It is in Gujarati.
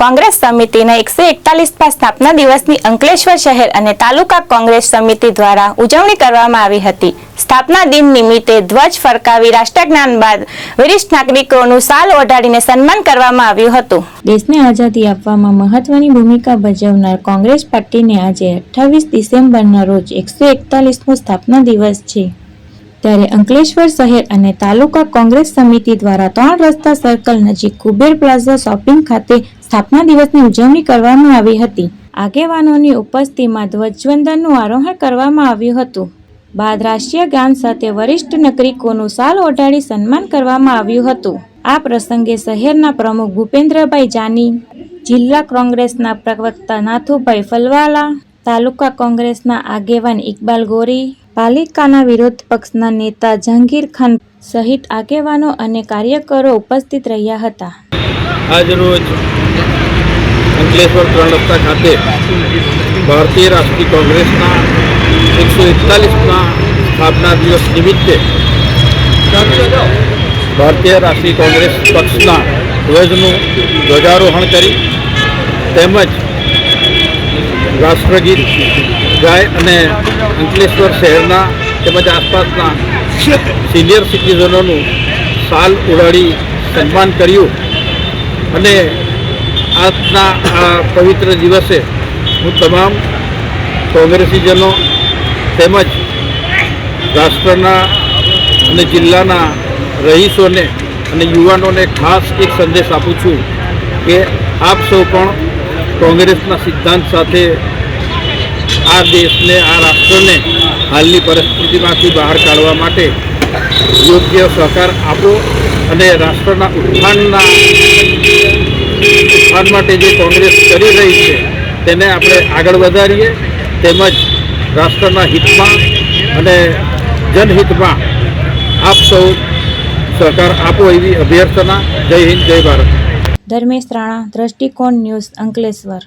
કોંગ્રેસ સમિતિના એકસો એકતાલીસમાં સ્થાપના દિવસની અંકલેશ્વર શહેર અને તાલુકા કોંગ્રેસ સમિતિ દ્વારા ઉજવણી કરવામાં આવી હતી. સ્થાપના દિન નિમિત્તે ધ્વજ ફરકાવી રાષ્ટ્રજ્ઞાન બાદ વરિષ્ઠ નાગરિકોનું સાલ ઓઢાડીને સન્માન કરવામાં આવ્યું હતું. દેશને આઝાદી આપવામાં મહત્વની ભૂમિકા ભજવનાર કોંગ્રેસ પાર્ટીને આજે અઠ્ઠાવીસ ડિસેમ્બરના રોજ એકસો એકતાલીસમો સ્થાપના દિવસ છે. ત્યારે અંકલેશ્વર શહેર અને તાલુકા કોંગ્રેસ સમિતિ દ્વારા ત્રણ રસ્તા સર્કલ નજીક કુબેર પ્લાઝા શોપિંગ ખાતે સ્થાપના દિવસની ઉજવણી કરવામાં આવી હતી. આગેવાનોની ઉપસ્થિતિમાં ધ્વજવંદનનું આરોહણ કરવામાં આવ્યું હતું. બાદ રાષ્ટ્રીય ગાન સાથે વરિષ્ઠ નાગરિકોનું સાલ ઓઢાડી સન્માન કરવામાં આવ્યું હતું. આ પ્રસંગે શહેરના પ્રમુખ ભૂપેન્દ્રભાઈ જાની, જિલ્લા કોંગ્રેસના પ્રવક્તા નાથુભાઈ ફલવાલા, તાલુકા કોંગ્રેસના આગેવાન ઇકબાલ ગોરી, પાલિકાના વિરોધ પક્ષના નેતા જહાંગીર ખાન સહિત આગેવાનો અને કાર્યકરો ઉપસ્થિત રહ્યા હતા. આજરોજ અંકલેશ્વર ત્રણ ખાતે ભારતીય રાષ્ટ્રીય કોંગ્રેસના એકસો એકતાલીસના સ્થાપના દિવસ નિમિત્તે ભારતીય રાષ્ટ્રીય કોંગ્રેસ પક્ષના ધ્વજનું ધ્વજારોહણ કરી તેમજ રાષ્ટ્રગીત ગાય અને અંકલેશ્વર શહેરના તેમજ આસપાસના સિનિયર સિટીઝનોનું સાલ ઉડાડી સન્માન કર્યું અને આજના આ પવિત્ર દિવસે હું તમામ કોંગ્રેસીજનો તેમજ રાષ્ટ્રના અને જિલ્લાના રહીશોને અને યુવાનોને ખાસ એક સંદેશ આપું છું કે આપ સૌ પણ કોંગ્રેસના સિદ્ધાંત સાથે આ દેશને, આ રાષ્ટ્રને હાલની પરિસ્થિતિમાંથી બહાર કાઢવા માટે યોગ્ય સહકાર આપો અને રાષ્ટ્રના ઉત્થાનના ઉત્થાન માટે જે કોંગ્રેસ કરી રહી છે, તેને આપણે આગળ વધારીએ. તેમજ રાષ્ટ્રના હિતમાં અને જનહિતમાં આપ સૌ સહકાર આપો એવી અભ્યર્થના. જય હિન્દ, જય ભારત. ધર્મેશ રાણા, દ્રષ્ટિકોણ ન્યૂઝ અંકલેશ્વર.